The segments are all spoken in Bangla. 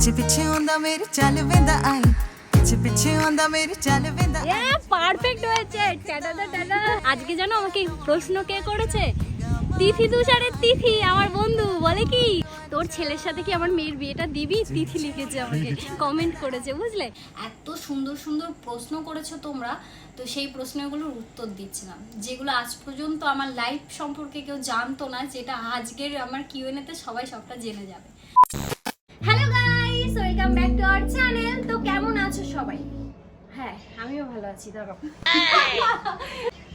ਪਿੱਛੇ ਪਿੱਛੇ ਆਉਂਦਾ ਮੇਰੀ ਚੱਲ ਵੇਂਦਾ ਆਈ ਪਿੱਛੇ ਪਿੱਛੇ ਆਉਂਦਾ ਮੇਰੀ ਚੱਲ ਵੇਂਦਾ এ পারফেক্ট হয়েছে টাটা টাটা আজকে জানো আমাকে প্রশ্ন কে করেছে তিথি তুষারের তিথি আমার বন্ধু বলে কি তোর ছেলের সাথে কি আমার মেয়ের বিয়েটা দিবি তিথি লিখেছে আমাকে কমেন্ট করেছে বুঝলে এত সুন্দর সুন্দর প্রশ্ন করেছো তোমরা তো সেই প্রশ্নগুলোর উত্তর দিচ্ছিলাম যেগুলো আজ পর্যন্ত আমার লাইফ সম্পর্কে কেউ জানতো না যেটা আজকের আমার কিউএনএতে সবাই সবটা জেনে যাবে hello guys Welcome back to our channel তো কেমন আছো সবাই? হ্যাঁ আমিও ভালো আছি ধরো।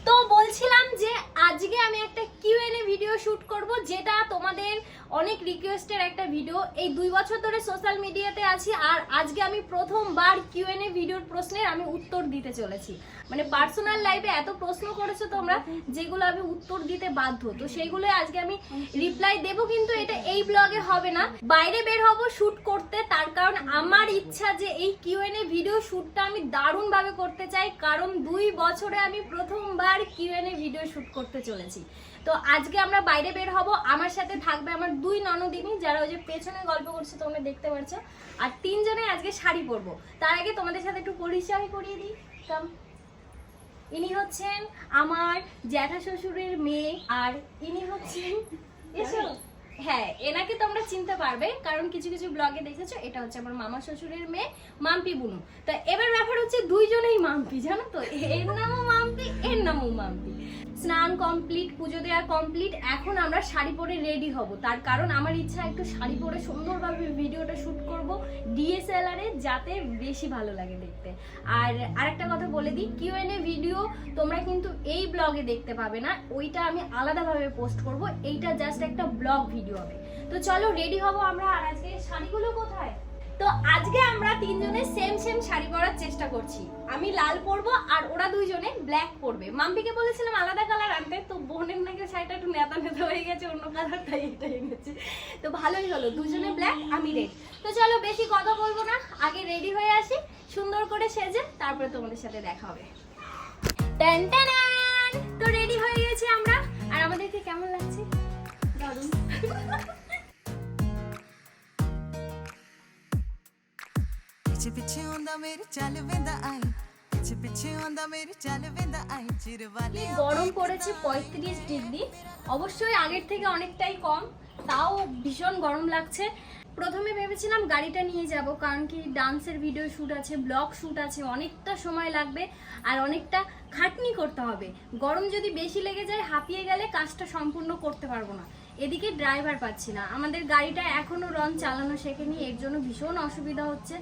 তো বলছিলাম যে আজকে আমি একটা কিউএনএ ভিডিও শুট করব যেটা তোমাদের অনেক রিকোয়েস্টের একটা ভিডিও এই দুই বছর ধরে সোশ্যাল মিডিয়াতে আছি আর আজকে আমি প্রথমবার কিউএনএ ভিডিওর প্রশ্নের আমি উত্তর দিতে চলেছি। মানে পার্সোনাল লাইফে এত প্রশ্ন করেছ তোমরা, যেগুলো আমি উত্তর দিতে বাধ্য। তো সেইগুলো আজকে আমি রিপ্লাই দেবো, কিন্তু এটা এই ব্লগে হবে না। বাইরে বের হব শুট করতে, তার কারণ আমার ইচ্ছা যে এই কিউ কিউএনএ ভিডিও শুটটা আমি দারুণ ভাবে করতে চাই, কারণ দুই বছরে আমি প্রথমবার কিউ কিউএনএ ভিডিও শুট করতে চলেছি। তো আজকে আমরা বাইরে বের হব, আমার সাথে থাকবে আমার দুই ননদিনী, যারা ওই যে পেছনে গল্প করছে, তোমরা দেখতে পাচ্ছ আর তিনজনে আজকে শাড়ি পরবো। তার আগে তোমাদের সাথে একটু পরিচয় করিয়ে দিই। কাম ইনি হচ্ছেন আমার জ্যাঠা শ্বশুরের মেয়ে আর ইনি হচ্ছেন এসো। হ্যাঁ এনাকে তোমরা চিনতে পারবে কারণ কিছু কিছু ব্লগে দেখেছ এটা হচ্ছে আমার মামা শ্বশুরের মেয়ে মাম্পি বুনু। তা এবার ব্যাপার হচ্ছে দুইজনেই মাম্পি জানো তো? এর নামও মাম্পি এর নামও মাম্পি। স্নান কমপ্লিট পুজো দেওয়া কমপ্লিট এখন আমরা শাড়ি পরে রেডি হব। তার কারণ আমার ইচ্ছা একটু শাড়ি পরে সুন্দরভাবে ভিডিওটা শুট করব ডিএসএলআর যাতে বেশি ভালো লাগে দেখতে। আর আরেকটা কথা বলে দিই কিউএনএ ভিডিও তোমরা কিন্তু এই ব্লগে দেখতে পাবে না, ওইটা আমি আলাদাভাবে পোস্ট করব, এইটা জাস্ট একটা ব্লগ ভিডিও হবে। তো চলো রেডি হব আমরা, আর আজকে শাড়িগুলো কোথায়? তো আজকে আমরা তিনজনে সেম সেম শাড়ি পরার চেষ্টা করছি। আমি লাল পরবো আর ওরা দুইজনে ব্ল্যাক পরবে। মাম্পিকে বলেছিলাম আলাদা কালার আনতে, তো বোনের নাকি শাড়িটা একটু নেতা নেতা হয়ে গেছে, অন্য কালার তাই এটা এনেছে। তো ভালোই হলো, দুজনে ব্ল্যাক আমি রেড তো চলো বেশি কথা বলব না, আগে রেডি হয়ে আসি, সুন্দর করে সেজে তারপরে তোমাদের সাথে দেখা হবে। টান টানান! তো রেডি হয়ে গেছি আমরা। আর আমাদেরকে কেমন লাগছে? দারুণ। ਪਿੱਛੇ ਪਿੱਛੇ ਆਉਂਦਾ ਮੇਰੀ ਚੱਲ ਵੇਂਦਾ ਆਈ ਪਿੱਛੇ ਪਿੱਛੇ ਆਉਂਦਾ ਮੇਰੀ ਚੱਲ ਵੇਂਦਾ ਆਈ ਚਿਰ কি ਵਾਲੇ গরম পড়েছে পঁয়ত্রিশ ডিগ্রি অবশ্যই আগের থেকে অনেকটাই কম তাও ভীষণ গরম লাগছে প্রথমে ভেবেছিলাম গাড়িটা নিয়ে যাব কারণ কি ডান্সের ভিডিও শ্যুট আছে ব্লগ শ্যুট আছে অনেকটা সময় লাগবে আর অনেকটা খাটনি করতে হবে গরম যদি বেশি লেগে যায় হাঁপিয়ে গেলে কাজটা সম্পূর্ণ করতে পারবো না এদিকে ড্রাইভার পাচ্ছি না। আমাদের গাড়িটা এখনও রন চালানো শেখেনি, এর জন্য ভীষণ অসুবিধা হচ্ছে।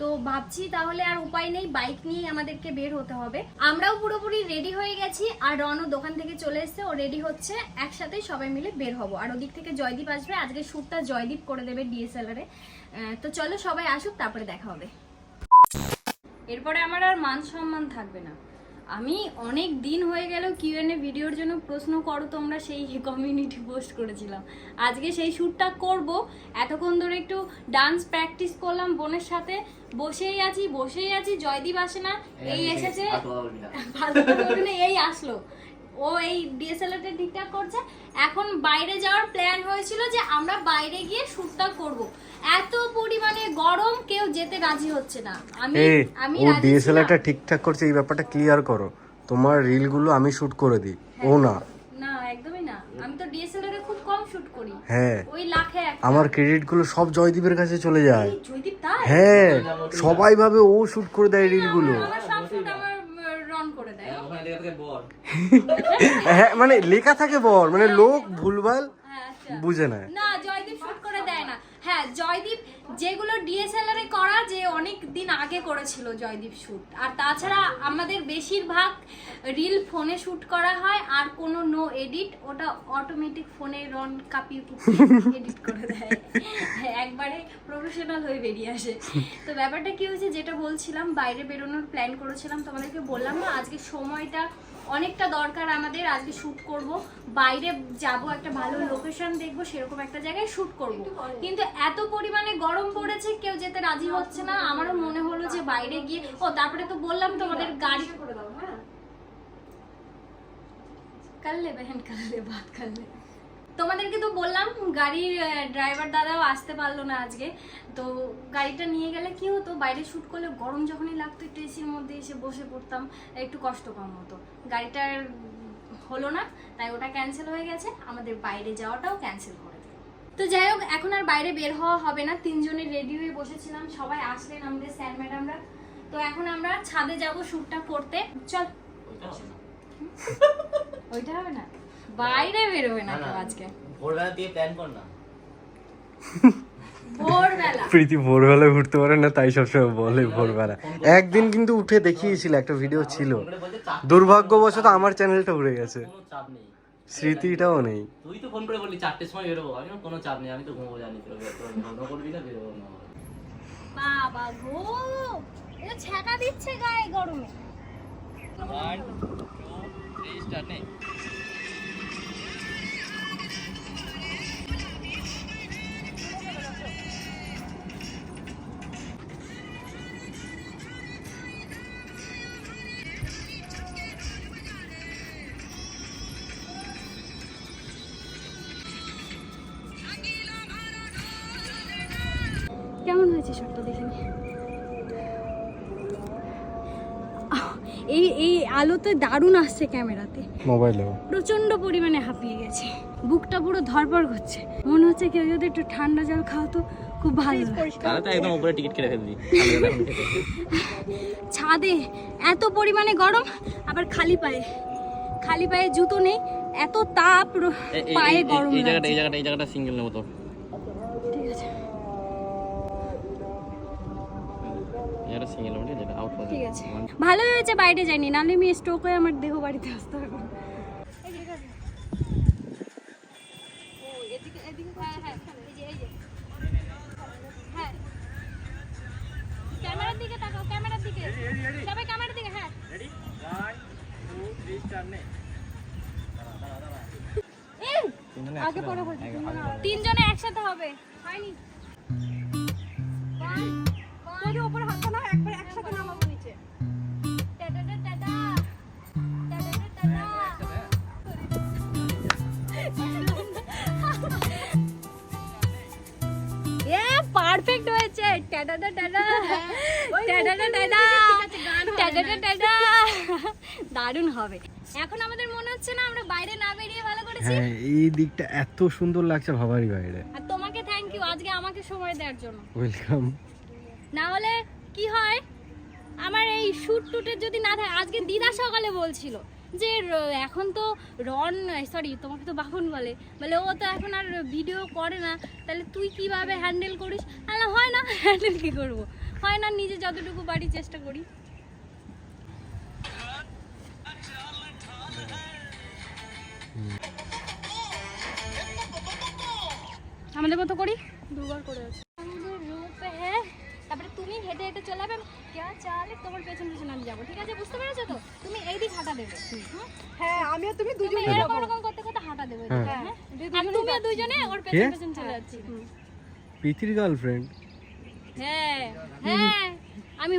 তো ভাবছি তাহলে আর উপায় নেই বাইক নিয়ে আমাদেরকে বের হতে হবে। আমরাও পুরোপুরি রেডি হয়ে গেছি আর রনও দোকান থেকে চলে এসেছে। ও রেডি হচ্ছে, একসাথে সবাই মিলে বের হব। আর ওদিক থেকে জয়দীপ আসবে, আজকে শ্যুটটা জয়দীপ করে দেবে ডিএসএলআর তো চলো সবাই আসুক, তারপরে দেখা হবে। এরপরে আমার আর মান সম্মান থাকবে না। আমি অনেক দিন হয়ে গেল কিউএনএ ভিডিওর জন্য প্রশ্ন করো তোমরা সেই কমিউনিটি পোস্ট করেছিলাম। আজকে সেই শ্যুটটা করব। এতক্ষণ ধরে একটু ডান্স প্র্যাকটিস করলাম বোনের সাথে। বসেই আছি বসেই আছি জয়দীপ আসে না। এই এসেছে। ফালতু কথা বলবি না, এই আসলো। ও এই ডিএসএলআরটা ঠিকঠাক করছে। এখন বাইরে যাওয়ার প্ল্যান হয়েছিল যে আমরা বাইরে গিয়ে শ্যুটটা করব। এত পরিমাণে গরম কেউ যেতে রাজি হচ্ছে না। আমি আমি ও ডিএসএলআরটা ঠিকঠাক করছে এই ব্যাপারটা ক্লিয়ার করো। তোমার রিলগুলো আমি শুট করে দিই। ও না। না একদমই না। আমি তো ডিএসএলআর এ খুব কম শুট করি। হ্যাঁ। ওই লাখে আমার ক্রেডিটগুলো সব জয়দীপের কাছে চলে যায়। জয়দীপ তাই? হ্যাঁ সবাই ভাবে ও শুট করে দেয় রিলগুলো আমার সব শুট আমার রন করে দেয়। হ্যাঁ মানে লেখা থাকে বর মানে লোক ভুলভাল হ্যাঁ আচ্ছা। বুঝে না না জয়দীপ শুট করে দেয় না। হ্যাঁ জয়দীপ যেগুলো ডিএসএলআর এ করা যে অনেক দিন আগে করেছিল জয়দীপ শুট আর তাছাড়া আমাদের বেশিরভাগ রিল ফোনে শুট করা হয় আর কোনো নো এডিট ওটা অটোমেটিক ফোনে রন কাপি এডিট করে দেয়। হ্যাঁ, একবারে প্রফেশনাল হয়ে বেরিয়ে আসে। তো ব্যাপারটা কি হয়েছে যেটা বলছিলাম বাইরে বেরোনোর প্ল্যান করেছিলাম তোমাদেরকে বললাম না আজকে সময়টা অনেকটা দরকার আমাদের। আজকে শুট করব। বাইরে যাব একটা ভালো লোকেশন দেখব সেরকম একটা জায়গায় শুট করব। কিন্তু এত পরিমাণে গরম পড়েছে কেউ যেতে রাজি হচ্ছে না। আমারও মনে হলো যে বাইরে গিয়ে ও তারপরে তো বললাম তোমাদের গাড়ি করে দাও হ্যাঁ। কাল লে বহন কাল লে বাত কাল লে তোমাদেরকে তো বললাম গাড়ির ড্রাইভার দাদাও আসতে পারল না আজকে। তো গাড়িটা নিয়ে গেলে কি হতো? বাইরে শ্যুট করলে গরম যখনই লাগতো একটু এসির মধ্যে এসে বসে পড়তাম একটু কষ্ট কম হতো। গাড়িটার হলো না তাই ওটা ক্যান্সেল হয়ে গেছে। আমাদের বাইরে যাওয়াটাও ক্যান্সেল করে দিল। তো যাই হোক এখন আর বাইরে বের হওয়া হবে না। তিনজনে রেডি হয়ে বসেছিলাম সবাই আসলেন আমাদের স্যার ম্যাডামরা তো এখন আমরা ছাদে যাব শ্যুটটা করতে। চল। ওইটা হবে না? বাইরে বেরোবে না কেউ আজকে। ভোরবেলা দিয়ে প্ল্যান কর না। প্রীতি উঠতে পারে না তাই সবসময় বলে ভোরবেলা। একদিন কিন্তু উঠে দেখিয়েছিল একটা ভিডিও ছিল। বলছে চাপ দুর্ভাগ্যবশত আমার চ্যানেলটা উড়ে গেছে। স্মৃতিটাও নেই। তুই তো ফোন করে বললি চারটের সময় বেরোবো। আমি কোনো চাপ নেই আমি তো ঘুমবো জানি ঘুমো করবি না বেরোবো না। বাবা গো এটা ছ্যাঁকা দিচ্ছে গায়ে গরমে। ওয়ান টু থ্রি স্টার্ট নে। আলোতে দারুণ আসছে ক্যামেরাতে। মোবাইলেও প্রচণ্ড পরিমাণে হাঁপিয়ে গেছে। বুকটা পুরো ধরপড় করছে। মনে হচ্ছে কেউ যদি একটু ঠান্ডা জল খাওয়াতো খুব ভালো তাহলে তো একদম উপরে টিকিট কেটে ফেলবি। ছাদে এত পরিমাণে গরম আবার খালি পায়ে। খালি পায়ে জুতো নেই এত তাপ পায়ে গরম এই জায়গাটা এই জায়গাটা এই জায়গাটা সিঙ্গেল নেব তো। ঠিক আছে। সিঙ্গেল নেব ঠিক আছে। আছে ভালো হয়েছে বাইরে যাইনি নাহলে আমি স্ট্রোক হয়ে আমার দেহ বাড়িতে আসতে হবে। ক্যামেরার দিকে তাকাও ক্যামেরার দিকে। সবাই ক্যামেরার দিকে হ্যাঁ। আগে তিনজনে একসাথে হবে। হয়নি। One, one. উপরে হাত একসাথে নামাবো নিচে। টাটা টাটা টাটা টাটা এ পারফেক্ট হয়েছে টাটা টাটা টাটা টাটা টাটা টাটা দারুণ হবে। এখন আমাদের মনে হচ্ছে না আমরা বাইরে না বেরিয়ে ভালো করেছি। হ্যাঁ এই দিকটা এত সুন্দর লাগছে ভাবারই বাইরে। আর তোমাকে থ্যাংক ইউ আজকে আমাকে সময় দেওয়ার জন্য। ওয়েলকাম না হলে কি হয়? আমার এই শুট টুটের যদি না থাকে আজকে দিদা সকালে বলছিল যে এখন তো রন সরি তোমাকে তো বাহন বলে। বলে ও তো এখন আর ভিডিও করে না তাহলে তুই কীভাবে হ্যান্ডেল করিস? আলা হয় না হ্যান্ডেল কি করব? হয় না নিজে যতটুকু বাড়ি চেষ্টা করি। আমাদের মতো করি? দুবার করে আছে। রূপ হ্যাঁ তারপরে তুমি হেঁটে হেঁটে চলে যাবে কেয়া চালে তোমার পেছন পেছন আমি যাব ঠিক আছে? বুঝতে পেরেছ তো? তুমি এই দিক হাঁটা দেবে হ্যাঁ আমি আর তুমি তুমি দুজনে এরকম এরকম করতে করতে হাঁটা দেবে হ্যাঁ। হ্যাঁ। আর তুমি দুজনে ওর পেছন? পেছন চলে যাচ্ছি। প্রীতির গার্লফ্রেন্ড হ্যাঁ হ্যাঁ আমি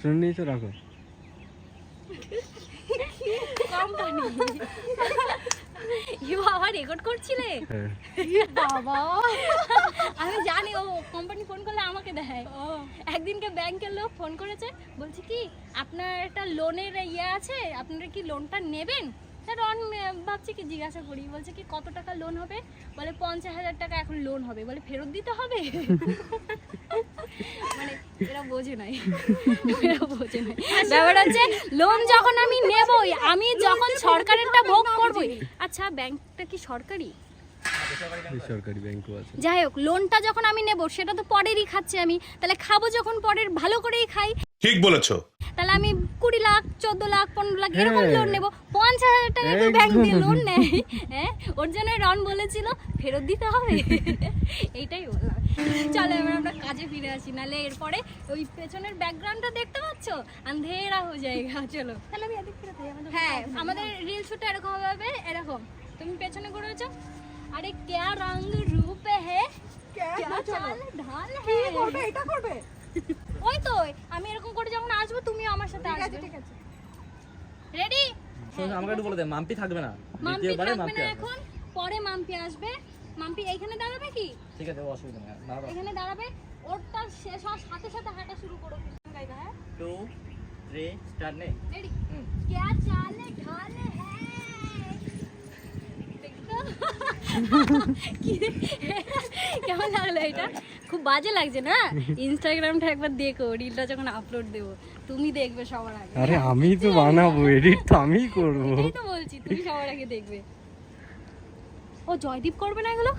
শুনে তো রাখো। কোম্পানি। ইউ বাবা রেকর্ড করছিলে? বাবা। আমি জানি ও কোম্পানি ফোন করলে আমাকে দেয় একদিনকে ব্যাংকের লোক ফোন করেছে বলছে কি আপনার একটা লোনের ইয়ে আছে আপনারা কি লোনটা নেবেন? রন ভাবছি কি জিজ্ঞাসা করি। বলছে কি কত টাকা লোন হবে? বলে পঞ্চাশ হাজার টাকা এখন লোন হবে। বলে ফেরত দিতে হবে? মানে এরা বোঝে নাই। এরা বোঝে নাই। ব্যাপার হচ্ছে লোন যখন আমি নেবই আমি যখন সরকারেরটা ভোগ করবই আচ্ছা ব্যাংকটা কি সরকারি? বেসরকারি ব্যাংকও আছে। যাই হোক লোনটা যখন আমি নেব সেটা তো পরেরই খাচ্ছি আমি। তাহলে খাব যখন পরের ভালো করেই খাই। ঠিক বলেছ। তাহলে আমি কুড়ি লাখ চোদ্দ লাখ পনেরো লাখ এরকম হ্যাঁ। লোন নেব। পঞ্চাশ হাজার টাকা কেউ ব্যাংক দিয়ে লোন নেয়। হ্যাঁ? ওর জন্য রন বলেছিল ফেরত দিতে হবে। এইটাই বললাম। চলো এবার আমরা কাজে ফিরে আসি। নাহলে এরপরে ওই পেছনের ব্যাকগ্রাউন্ডটা দেখতে পাচ্ছ? আন্ধেরা হয়ে যায়গা। চলো। তাহলে আমি এদিক ফিরে হ্যাঁ আমাদের রিল শুটটা এরকম হবে এরকম। তুমি পেছনে ঘুরেছো? আরে ক্যা রঙ রূপ হে? ক্যা চলো ঢাল কি হে? করবে? এটা করবে? ওই তো আমি এরকম করে যখন আসবো তুমিও আমার সাথে ঠিক আছে আসবে ঠিক আছে রেডি শোন, আমাকে একটু বলে দে মাম্পি থাকবে না মাম্পি দ্বিতীয়বারে থাকবে মাম্পি না আসবে। এখন পরে মাম্পি আসবে মাম্পি এইখানে দাঁড়াবে কি ঠিক আছে অসুবিধা নেই দাঁড়াও এখানে দাঁড়াবে ওরটা শেষ হওয়ার সাথে সাথে হাঁটা শুরু করো গাইবা হ্যাঁ টু থ্রি স্টার্ট নে রেডি হুম। क्या चाले ढाले हैं দেখতো? কি- কেমন লাগল এটা? খুব বাজে লাগছে না? ইনস্টাগ্রামটা একবার দেখো রিলটা যখন আপলোড দেবো। তুমি দেখবে সবার আগে। আরে আমি তো বানাবো এডিট তো আমিই করব। তো বলছি তুমি সবার আগে দেখবে। ও জয়দীপ করবে না এগুলো?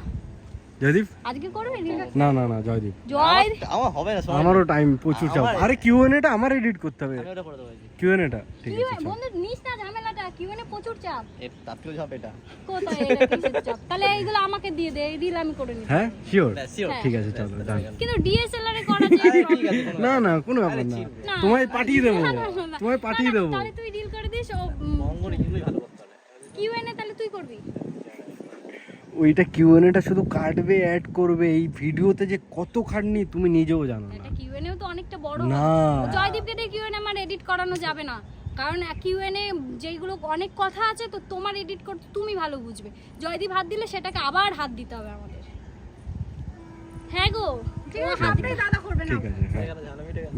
জয়দীপ? আজকে করবে? না না না জয়দীপ। জয় আমার হবে না আমারও টাইম প্রচুর চাপ। আরে কিউ এন এটা আমার এডিট করতে হবে। আমি ওটা করে দেবো এই কিউ এন এটা ঠিক আছে বন্ধু নিস না ঝামেলাটা। কিউএনে প্রচুর চাপ। এ তার থেকেও ঝাপ এটা। কোথায় এটা কিসের চাপ? তাহলে এইগুলো আমাকে দিয়ে দে এই রিল আমি করে নিই হ্যাঁ? Sure sure। হ্যাঁ। ঠিক আছে চলো ডান কিন্তু ডিএসএলআর এ করা যায়। আরে ঠিক আছে কোনো না না কোনো ব্যাপার না। না। তোমায় পাঠিয়ে দেবো। তোমায় পাঠিয়ে না, না, দেবো। তাহলে তুই ডিল করে দিস মঙ্গল এগুলোই ভালো করতে হবে কিউএনএ তাহলে তুই করবি? ওইটা কিউ এন শুধু কাটবে অ্যাড করবে এই ভিডিওতে যে কত খাটনি তুমি নিজেও জানো না। এটা কিউএনএও তো অনেকটা বড় না। জয়দীপকে দিয়ে কিউএনএ আমার এডিট করানো যাবে না। কারণ কিউএনএ যেগুলো অনেক কথা আছে তো তোমার এডিট করতে তুমি ভালো বুঝবে। জয়দীপ হাত দিলে সেটাকে আবার হাত দিতে হবে আমাদের। হ্যাঁ গো। ঠিক আছে দাদা করবে না। ঠিক আছে হ্যাঁ।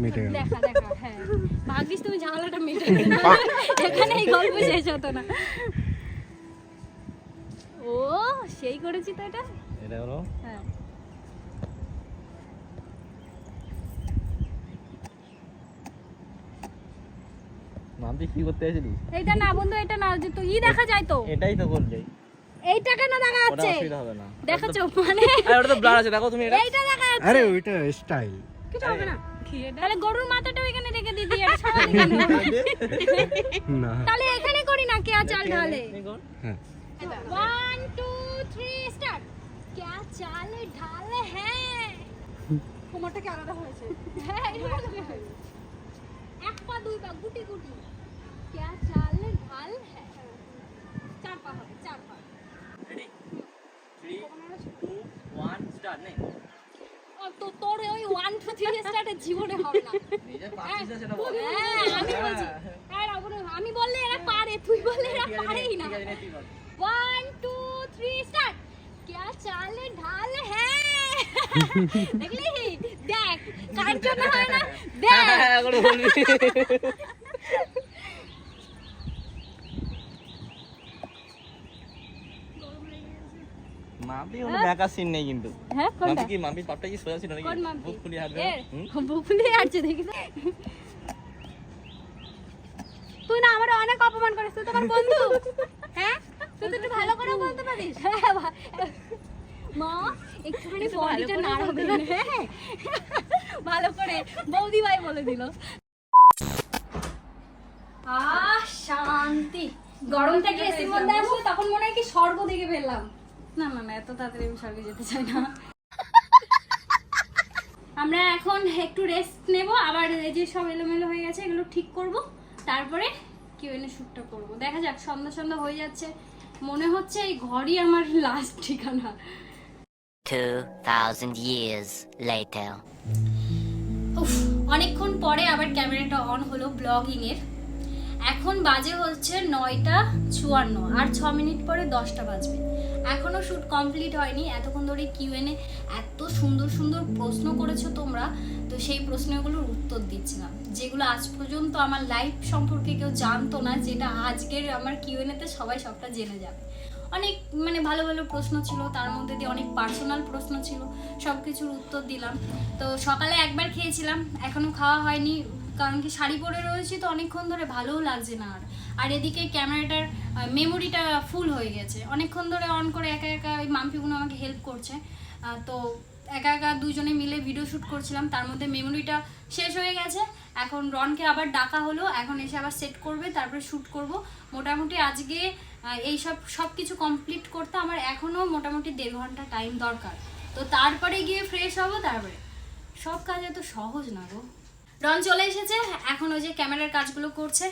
মিটে গেল দেখা দেখা হ্যাঁ। ভাগ্যিস তুমি ঝামেলাটা মেটে গেলে। এখানে এই গল্প শেষ হতো না। ও সেই করেছি তো এটা? এটা হলো? হ্যাঁ। মাম্পি কি করতে এসেছিলি এইটা না বন্ধু এটা না যে তো ই দেখা যায় তো। এটাই তো করলে এইটা কেন দেখা ওটা যাচ্ছে? অসুবিধা হবে না। দেখাচ্ছ মানে আরে ওটা তো ব্লার আছে দেখো তুমি এটা। এইটা দেখা যাচ্ছে। আরে ওইটা স্টাইল কিছু হবে না। তাহলে গরুর মাথাটা এখানে রেখে দিদি এটা সবাই না। তাহলে এখানে করি না কে চাল ঢালে হ্যাঁ। ওয়ান টু থ্রি স্টার্ট ক্যা চালে ঢাল হ্যাঁ কোমরটা কি আলাদা হয়েছে। হ্যাঁ এরকম হ্যাঁ, হ্যাঁ। হয়েছে। এক পা দুই পা গুটি গুটি। ক্যা চালে ঢাল হ্যাঁ চার পা হবে চার পা। রেডি থ্রি টু ওয়ান তো তোর ওই ওয়ান টু থ্রি স্টার্টে জীবনে হবে না। হ্যাঁ, আমি বলছি। আমি বললে এরা পারে তুই বললে এরা পারেই না। थ्री स्टार्ट क्या चाल ढाल है দেখলি দেখ কার জন্য হয় না দেখ হ্যাঁ, করে বলবি। মাম্পি কোনো ব্যাকার সিন নেই কিন্তু হ্যাঁ মাম্পি কি মাম্পি পাপটা কি সোজা ছিল নাকি কোন মাম্পি? বুক ফুলিয়ে হাঁটবে এ হুম? বুক ফুলিয়ে আসছে দেখি তো। তুই না আমার অনেক অপমান করিস তুই তো আমার বন্ধু হ্যাঁ তুই তো ভালো করে বলতে পারিস? হ্যাঁ মা একটুখানি বডিটা নাড়াবে। হ্যাঁ ভালো করে বৌদি ভাই বলে দিল। আহ শান্তি। গরম থেকে এসির মধ্যে আসলে? তখন মনে হয় কি স্বর্গ দেখে ফেললাম। না না না এত তাড়াতাড়ি আমি স্বর্গে যেতে চাই না। আমরা এখন একটু রেস্ট নেব। আবার এই যে সব এলোমেলো হয়ে গেছে এগুলো ঠিক করব। তারপরে কিউ এনে শ্যুটটা করব। দেখা যাক সন্ধ্যা সন্ধ্যা হয়ে যাচ্ছে। মনে হচ্ছে এই ঘরই আমার লাস্ট ঠিকানা। 2,000 years later. উফ অনেকক্ষণ পরে আবার ক্যামেরাটা অন হলো ব্লগিং এর এখন বাজে হচ্ছে নয়টা চুয়ান্ন আর ছ মিনিট পরে দশটা বাজবে। এখনও শ্যুট কমপ্লিট হয়নি এতক্ষণ ধরে কিউএনএ এত সুন্দর সুন্দর প্রশ্ন করেছ তোমরা। সেই প্রশ্নগুলোর উত্তর দিচ্ছিলাম, যেগুলো আজ পর্যন্ত আমার লাইফ সম্পর্কে কেউ জানতো না, যেটা আজকের আমার কিউএনএতে সবাই সবটা জেনে যাবে। অনেক মানে ভালো ভালো প্রশ্ন ছিল, তার মধ্যে দিয়ে অনেক পার্সোনাল প্রশ্ন ছিল সব কিছুর উত্তর দিলাম। তো সকালে একবার খেয়েছিলাম এখনও খাওয়া হয়নি, কারণ কি শাড়ি পরে রয়েছি তো অনেকক্ষণ ধরে, ভালোও লাগছে না আর। আর এদিকে ক্যামেরাটার মেমোরিটা ফুল হয়ে গেছে। অনেকক্ষণ ধরে অন করে একা একা ওই মাম্পিগুলো আমাকে হেল্প করছে। তো একা একা দুজনে মিলে ভিডিও শ্যুট করছিলাম, তার মধ্যে মেমোরিটা শেষ হয়ে গেছে। এখন রনকে আবার ডাকা হলো, এখন এসে আবার সেট করবে, তারপরে শ্যুট করব। মোটামুটি আজকে এই সব সব কিছু কমপ্লিট করতে আমার এখনও মোটামুটি দেড় ঘণ্টা টাইম দরকার। তো তারপরে গিয়ে ফ্রেশ হব, তারপরে। সব কাজ এত সহজ না গো। রন চলে এসেছে, এখন ওই যে ক্যামেরার কাজগুলো করছে।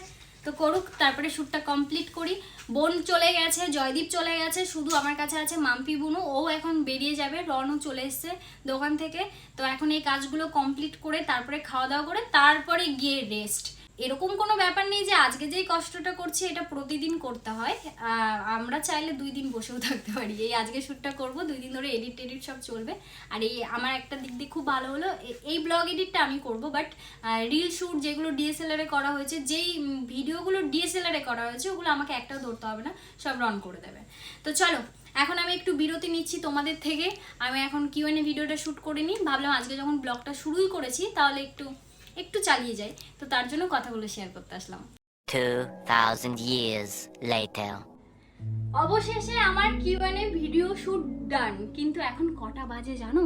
তো করুক, তারপরে শ্যুটটা কমপ্লিট করি। বোন চলে গেছে, জয়দীপ চলে গেছে, শুধু আমার কাছে আছে মাম্পি বুনু। ও এখন বেরিয়ে যাবে রনও চলে এসছে দোকান থেকে। তো এখন এই কাজগুলো কমপ্লিট করে তারপরে খাওয়া দাওয়া করে, তারপরে গিয়ে রেস্ট এরকম কোনো ব্যাপার নেই যে আজকে যেই কষ্টটা করছি এটা প্রতিদিন করতে হয়। আমরা চাইলে দুই দিন বসেও থাকতে পারি। এই আজকে শ্যুটটা করব, দুই দিন ধরে এডিট টেডিট সব চলবে। আর এই আমার একটা দিক দিয়ে খুব ভালো হলো এই ব্লগ এডিটটা আমি করব, বাট রিল শ্যুট যেগুলো ডিএসএলআর করা হয়েছে, যেই ভিডিওগুলো ডিএসএলআর করা হয়েছে, ওগুলো আমাকে একটাও ধরতে হবে না, সব রান করে দেবে। তো চলো, এখন আমি একটু বিরতি নিচ্ছি তোমাদের থেকে। আমি এখন কিউএনএ ভিডিওটা শ্যুট করে ভাবলাম আজকে যখন ব্লগটা শুরুই করেছি, তাহলে একটু একটু চালিয়ে যাই তো তার জন্য কথাগুলো শেয়ার করতে আসলাম। 2,000 years later. অবশেষে আমার কিউএনএ ভিডিও শুট ডান কিন্তু এখন কটা বাজে জানো?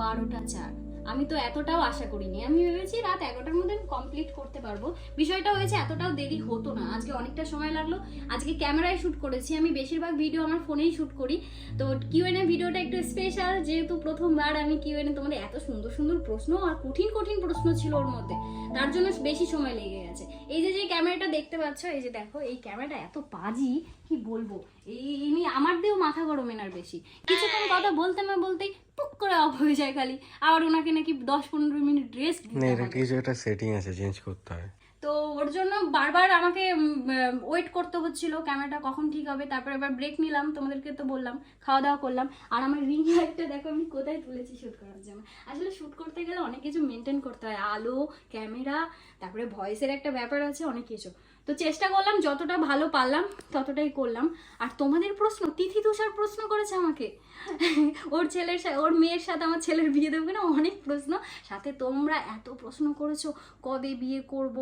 বারোটা চার। আমি তো এতটাও আশা করিনি। আমি ভেবেছি রাত এগারোটার মধ্যে আমি কমপ্লিট করতে পারব। বিষয়টা হয়েছে এতটাও দেরি হতো না। আজকে অনেকটা সময় লাগল। আজকে ক্যামেরায় শ্যুট করেছি। আমি বেশিরভাগ ভিডিও আমার ফোনেই শ্যুট করি। তো কিউএনএ ভিডিওটা একটু স্পেশাল যেহেতু প্রথমবার আমি কিউএনএ তোমাদের এত সুন্দর সুন্দর প্রশ্ন আর কঠিন কঠিন প্রশ্ন ছিল ওর মধ্যে তার জন্য বেশি সময় লেগে গেছে। এই যে যে ক্যামেরাটা দেখতে পাচ্ছ এই যে দেখো এই ক্যামেরাটা এত বাজি কি বলব? এই আমার দিয়েও মাথা গরম এনার বেশি। কিছুক্ষণ কথা বলতে না বলতেই করে অফ হয়ে যায় খালি। আবার ওনাকে নাকি দশ পনেরো মিনিট রেস্ট না এটা কিছু একটা সেটিং আছে চেঞ্জ করতে হয়। তো ওর জন্য বারবার আমাকে ওয়েট করতে হচ্ছিল ক্যামেরাটা কখন ঠিক হবে? তারপরে এবার ব্রেক নিলাম তোমাদেরকে তো বললাম খাওয়া দাওয়া করলাম। আর আমার রিং লাইটটা দেখো আমি কোথায় তুলেছি শ্যুট করার জন্য। আসলে শ্যুট করতে গেলে অনেক কিছু মেনটেন করতে হয়। আলো ক্যামেরা তারপরে ভয়েসের একটা ব্যাপার আছে অনেক কিছু। তো চেষ্টা করলাম, যতটা ভালো পারলাম, ততটাই করলাম। আর তোমাদের প্রশ্ন, তিথি তুষার প্রশ্ন করেছে আমাকে। ওর ছেলের সাথে ওর মেয়ের সাথে আমার ছেলের বিয়ে দেবে না অনেক প্রশ্ন। সাথে তোমরা এত প্রশ্ন করেছ, কবে বিয়ে করব,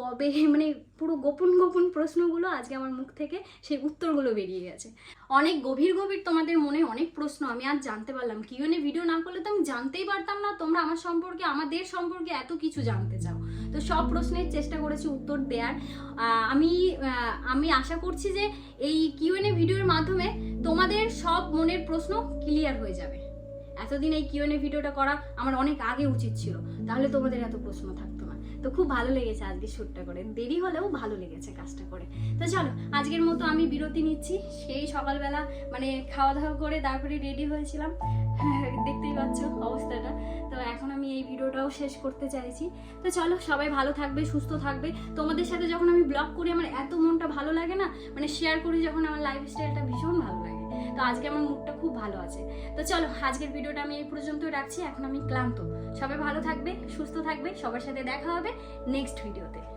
কবে মানে পুরো গোপন গোপন প্রশ্নগুলো আজকে আমার মুখ থেকে সেই উত্তরগুলো বেরিয়ে গেছে। অনেক গভীর গভীর তোমাদের মনে অনেক প্রশ্ন, আমি আজ জানতে পারলাম। কিউএনএ ভিডিও না করলে তো আমি জানতেই পারতাম না, তোমরা আমার সম্পর্কে, আমাদের সম্পর্কে এত কিছু জানতে চাও। তো সব প্রশ্নের চেষ্টা করেছি উত্তর দেওয়ার আমি আমি আশা করছি যে এই কিউএনএ ভিডিওর মাধ্যমে তোমাদের সব মনের প্রশ্ন ক্লিয়ার হয়ে যাবে। এতদিন এই কিউএনএ ভিডিওটা করা আমার অনেক আগে উচিত ছিল। তাহলে তোমাদের এত প্রশ্ন থাকতো। না তো খুব ভালো লেগেছে আজকে শ্যুটটা করে। দেরি হলেও ভালো লেগেছে কাজটা করে। তো চলো আজকের মতো আমি বিরতি নিচ্ছি। সেই সকালবেলা মানে খাওয়া দাওয়া করে তারপরে রেডি হয়েছিলাম। দেখতেই পাচ্ছ অবস্থাটা। তো এখন আমি এই ভিডিওটাও শেষ করতে চাইছি। তো চলো সবাই ভালো থাকবে সুস্থ থাকবে। তোমাদের সাথে যখন আমি ব্লগ করি আমার এত মনটা ভালো লাগে না মানে শেয়ার করি যখন আমার লাইফস্টাইলটা ভীষণ ভালো লাগে। তো আজকে আমার মুডটা খুব ভালো আছে। তো চলো, আজকের ভিডিওটা আমি এই পর্যন্ত রাখছি। এখন আমি ক্লান্ত। সবাই ভালো থাকবে, সুস্থ থাকবে। সবার সাথে দেখা হবে নেক্সট ভিডিওতে।